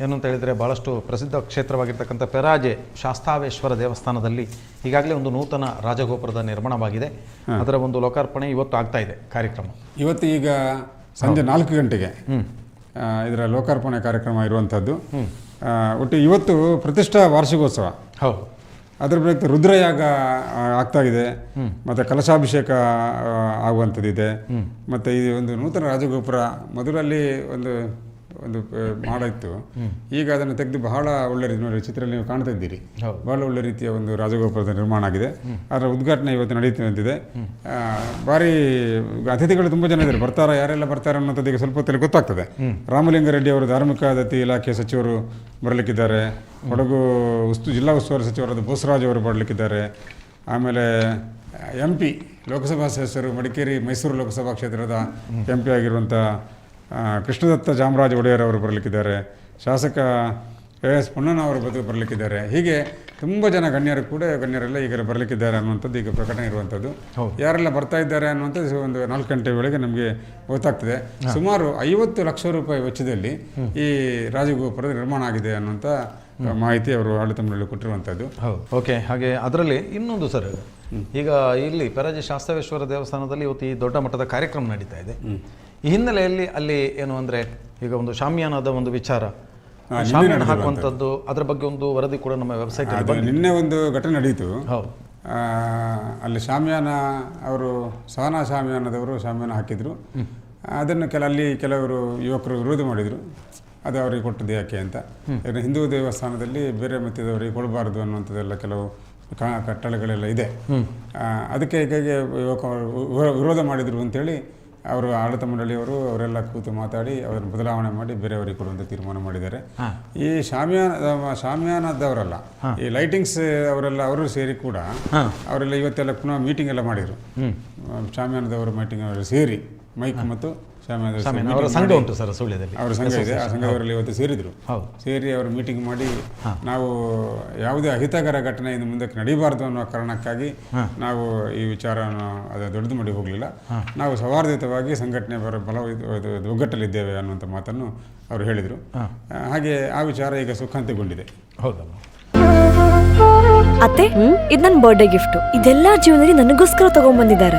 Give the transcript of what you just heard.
ಏನು ಅಂತ ಹೇಳಿದರೆ ಭಾಳಷ್ಟು ಪ್ರಸಿದ್ಧ ಕ್ಷೇತ್ರವಾಗಿರ್ತಕ್ಕಂಥ ಪೆರಾಜೆ ಶಾಸ್ತಾವೇಶ್ವರ ದೇವಸ್ಥಾನದಲ್ಲಿ ಈಗಾಗಲೇ ಒಂದು ನೂತನ ರಾಜಗೋಪುರದ ನಿರ್ಮಾಣವಾಗಿದೆ. ಅದರ ಒಂದು ಲೋಕಾರ್ಪಣೆ ಇವತ್ತು ಆಗ್ತಾ ಇದೆ ಕಾರ್ಯಕ್ರಮ. ಇವತ್ತು ಈಗ ಸಂಜೆ ನಾಲ್ಕು ಗಂಟೆಗೆ ಇದರ ಲೋಕಾರ್ಪಣೆ ಕಾರ್ಯಕ್ರಮ ಇರುವಂಥದ್ದು. ಒಟ್ಟು ಇವತ್ತು ಪ್ರತಿಷ್ಠಾ ವಾರ್ಷಿಕೋತ್ಸವ. ಹೌದು. ಅದರ ಪ್ರಯುಕ್ತ ರುದ್ರಯಾಗ ಆಗ್ತಾ ಇದೆ ಮತ್ತು ಕಲಶಾಭಿಷೇಕ ಆಗುವಂಥದ್ದಿದೆ. ಮತ್ತು ಈ ಒಂದು ನೂತನ ರಾಜಗೋಪುರ ಮೊದಲಲ್ಲಿ ಒಂದು ಒಂದು ಮಾಡಿತ್ತು ಈಗ ಅದನ್ನು ತೆಗೆದು ಬಹಳ ಒಳ್ಳೆ ರೀತಿ ನೋಡಿ ಚಿತ್ರದಲ್ಲಿ ನೀವು ಕಾಣ್ತಾ ಇದ್ದೀರಿ. ಬಹಳ ಒಳ್ಳೆ ರೀತಿಯ ಒಂದು ರಾಜಗೋಪುರದ ನಿರ್ಮಾಣ ಆಗಿದೆ. ಅದರ ಉದ್ಘಾಟನೆ ಇವತ್ತು ನಡೆಯುತ್ತಿದೆ ಭಾರಿ ಅತಿಥಿಗಳು ತುಂಬ ಜನ ಇದ್ದಾರೆ. ಬರ್ತಾರಾ ಯಾರೆಲ್ಲ ಬರ್ತಾರೆ ಅನ್ನೋದು ಈಗ ಸ್ವಲ್ಪ ಹೊತ್ತಲ್ಲಿ ಗೊತ್ತಾಗ್ತದೆ. ರಾಮಲಿಂಗ ರೆಡ್ಡಿ ಅವರು ಧಾರ್ಮಿಕ ದತ್ತಿ ಇಲಾಖೆ ಸಚಿವರು ಬರಲಿಕ್ಕಿದ್ದಾರೆ. ಕೊಡಗು ಉಸ್ತು ಜಿಲ್ಲಾ ಉಸ್ತುವಾರಿ ಸಚಿವರಾದ ಬೋಸರಾಜ್ ಅವರು ಬರಲಿಕ್ಕಿದ್ದಾರೆ. ಆಮೇಲೆ ಎಂ ಪಿ ಲೋಕಸಭಾ ಸದಸ್ಯರು ಮಡಿಕೇರಿ ಮೈಸೂರು ಲೋಕಸಭಾ ಕ್ಷೇತ್ರದ ಎಂ ಪಿ ಆಗಿರುವಂಥ ಕೃಷ್ಣದತ್ತ ಜಾಮರಾಜ ಒಡೆಯರ್ ಅವರು ಬರಲಿಕ್ಕಿದ್ದಾರೆ. ಶಾಸಕ ಕೆ ಎಸ್ ಪೊನ್ನಣ್ಣ ಅವರು ಬದು ಬರಲಿಕ್ಕಿದ್ದಾರೆ. ಹೀಗೆ ತುಂಬ ಜನ ಗಣ್ಯರು ಕೂಡ ಗಣ್ಯರೆಲ್ಲ ಈಗ ಬರಲಿಕ್ಕಿದ್ದಾರೆ ಅನ್ನುವಂಥದ್ದು ಈಗ ಪ್ರಕಟಣೆ ಇರುವಂಥದ್ದು. ಯಾರೆಲ್ಲ ಬರ್ತಾ ಇದ್ದಾರೆ ಅನ್ನುವಂಥದ್ದು ಒಂದು ನಾಲ್ಕು ಗಂಟೆ ವೇಳೆಗೆ ನಮಗೆ ಗೊತ್ತಾಗ್ತದೆ. ಸುಮಾರು ಐವತ್ತು ಲಕ್ಷ ರೂಪಾಯಿ ವೆಚ್ಚದಲ್ಲಿ ಈ ರಾಜಗೋಪುರದ ನಿರ್ಮಾಣ ಆಗಿದೆ ಅನ್ನುವಂಥ ಮಾಹಿತಿ ಅವರು ಆಡಳಿತ ಮಂಡಳಿ ಕೊಟ್ಟಿರುವಂಥದ್ದು. ಓಕೆ. ಹಾಗೆ ಅದರಲ್ಲಿ ಇನ್ನೊಂದು ಸರ್ ಈಗ ಇಲ್ಲಿ ಪರಾಜಿ ಶಾಸ್ತ್ರವೇಶ್ವರ ದೇವಸ್ಥಾನದಲ್ಲಿ ಇವತ್ತು ಈ ದೊಡ್ಡ ಮಟ್ಟದ ಕಾರ್ಯಕ್ರಮ ನಡೀತಾ ಇದೆ. ಈ ಹಿನ್ನೆಲೆಯಲ್ಲಿ ಅಲ್ಲಿ ಏನು ಅಂದರೆ ಈಗ ಒಂದು ಶಾಮಿಯಾನದ ಒಂದು ವಿಚಾರ. ಶಾಮಿಯಾನ ಹಾಕುವಂಥದ್ದು ಅದರ ಬಗ್ಗೆ ಒಂದು ವರದಿ ಕೂಡ ನಮ್ಮ ವೆಬ್ಸೈಟ್ ನಿನ್ನೆ ಒಂದು ಘಟನೆ ನಡೆಯಿತು ಹೌದು. ಅಲ್ಲಿ ಶಾಮಿಯಾನ ಅವರು ಸಹನಾ ಶಾಮಿಯಾನದವರು ಶಾಮಿಯಾನ ಹಾಕಿದರು. ಅದನ್ನು ಕೆಲ ಅಲ್ಲಿ ಕೆಲವರು ಯುವಕರು ವಿರೋಧ ಮಾಡಿದರು. ಅದು ಅವರಿಗೆ ಕೊಟ್ಟದ್ದು ಯಾಕೆ ಅಂತ. ಇನ್ನು ಹಿಂದೂ ದೇವಸ್ಥಾನದಲ್ಲಿ ಬೇರೆ ಮತದವರಿಗೆ ಕೊಡಬಾರ್ದು ಅನ್ನುವಂಥದ್ದೆಲ್ಲ ಕೆಲವು ಕ- ಕಟ್ಟಳೆಗಳೆಲ್ಲ ಇದೆ. ಅದಕ್ಕೆ ಹೀಗಾಗಿ ವಿರೋಧ ಮಾಡಿದರು ಅಂತೇಳಿ ಅವರು ಆಡಳಿತ ಮಂಡಳಿಯವರು ಅವರೆಲ್ಲ ಕೂತು ಮಾತಾಡಿ ಅವರನ್ನು ಬದಲಾವಣೆ ಮಾಡಿ ಬೇರೆಯವರಿಗೆ ಕೊಡುವಂಥ ತೀರ್ಮಾನ ಮಾಡಿದ್ದಾರೆ. ಈ ಶಾಮಿಯಾನ ಶಾಮಿಯಾನದವರಲ್ಲ ಈ ಲೈಟಿಂಗ್ಸ್ ಅವರೆಲ್ಲ ಅವರು ಸೇರಿ ಕೂಡ ಅವರೆಲ್ಲ ಇವತ್ತೆಲ್ಲ ಪುನಃ ಮೀಟಿಂಗ್ ಎಲ್ಲ ಮಾಡಿದರು. ಶಾಮಿಯಾನದವರು ಮೀಟಿಂಗ್ ಅವರು ಸೇರಿ. ಮೈಕ್ ಮತ್ತು ಅವರ ಸಂಘ ಉಂಟು ಸರ್ ಸುಳ್ಯದಲ್ಲಿ. ಅವರ ಸಂಘ ಇದೆ. ಆ ಸಂಘದವರಲ್ಲಿ ಇವತ್ತು ಸೇರಿದರು. ಹೌದು. ಸೇರಿ ಅವರು ಮೀಟಿಂಗ್ ಮಾಡಿ ನಾವು ಯಾವುದೇ ಅಹಿತಕರ ಘಟನೆ ಇನ್ನು ಮುಂದಕ್ಕೆ ನಡೀಬಾರ್ದು ಅನ್ನೋ ಕಾರಣಕ್ಕಾಗಿ ನಾವು ಈ ವಿಚಾರವನ್ನು ಅದು ದೊಡ್ಡದು ಮಾಡಿ ಹೋಗಲಿಲ್ಲ. ನಾವು ಸೌಹಾರ್ದಯುತವಾಗಿ ಸಂಘಟನೆ ಬರ ಬಲ ಇದು ಒಗ್ಗಟ್ಟಲ್ಲಿದ್ದೇವೆ ಅನ್ನುವಂಥ ಮಾತನ್ನು ಅವರು ಹೇಳಿದರು. ಹಾಗೆ ಆ ವಿಚಾರ ಈಗ ಸುಖಾಂತಿಗೊಂಡಿದೆ. ಹೌದಮ್ಮ. ಅತ್ತೆ ಇದು ನನ್ನ ಬರ್ಡೇ ಗಿಫ್ಟ್ ಇದೆಲ್ಲ ಜೀವನದಲ್ಲಿ ನನಗೋಸ್ಕರ ತಗೊಂಡ್ಬಂದಿದ್ದಾರೆ